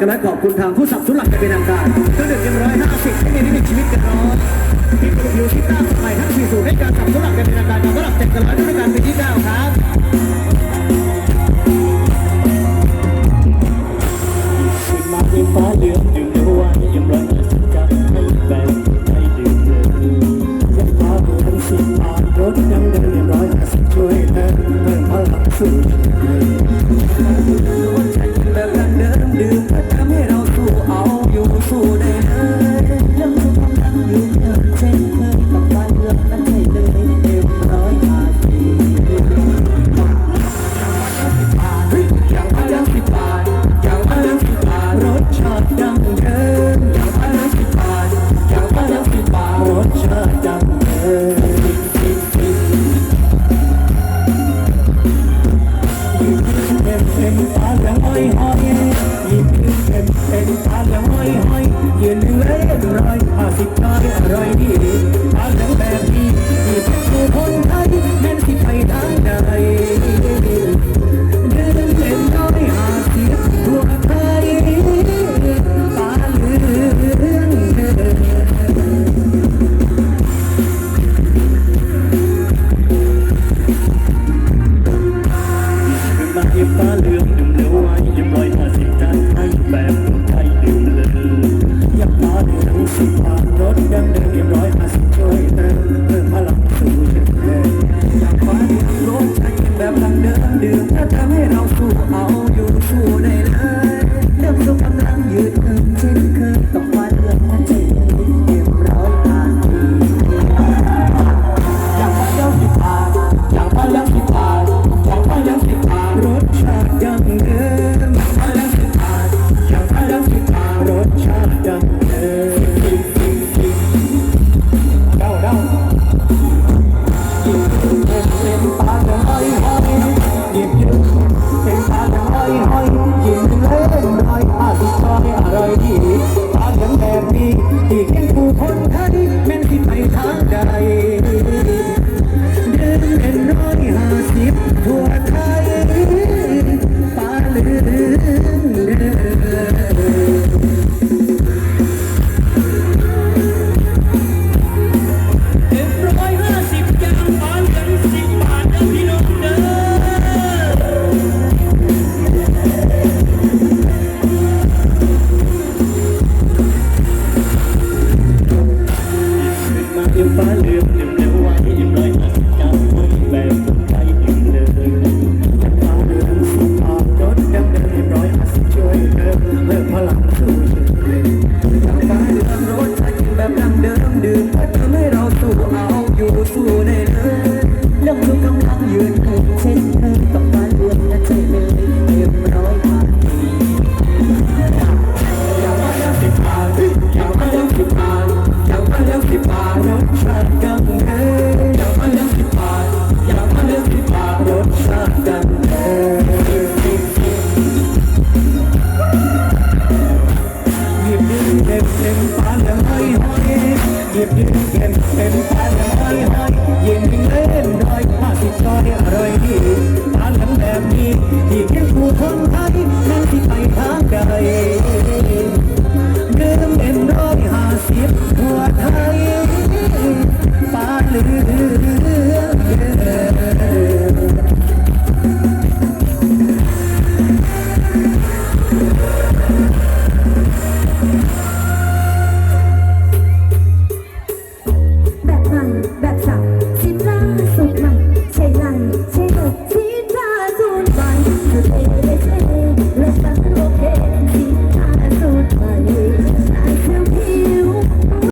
กและขอบคุณทางผู้สับสุนหลักจะเป็นทางการก็เดื่งยังร้อยห้าสิบที่มีนิมิชีวิตกันร้อนที่ปลูกอยู่ที่ต้าสมัยทั้งสี่สูตรให้การสับสุนหลักจะเป็นทางการเราก็หลับเจ็ดกร้อยด้วยการเป็นที่เก้าครับขึ้ดยอด เต็นเต็นตาแล้วห้อยห้อยยืนหนึ่งเลยอร่อยอาสิบน้อยอร่อยดี อร่อยหอยกินเล่นหน่อยอร่อยอร่อยดี Dịp những kèm kèm ta làm hoi hoi Dịp những lên đôi mà thì cho rồi đi Ta làm đẹp đi Thì kiến phù thông thái Đang thì phải tháng đời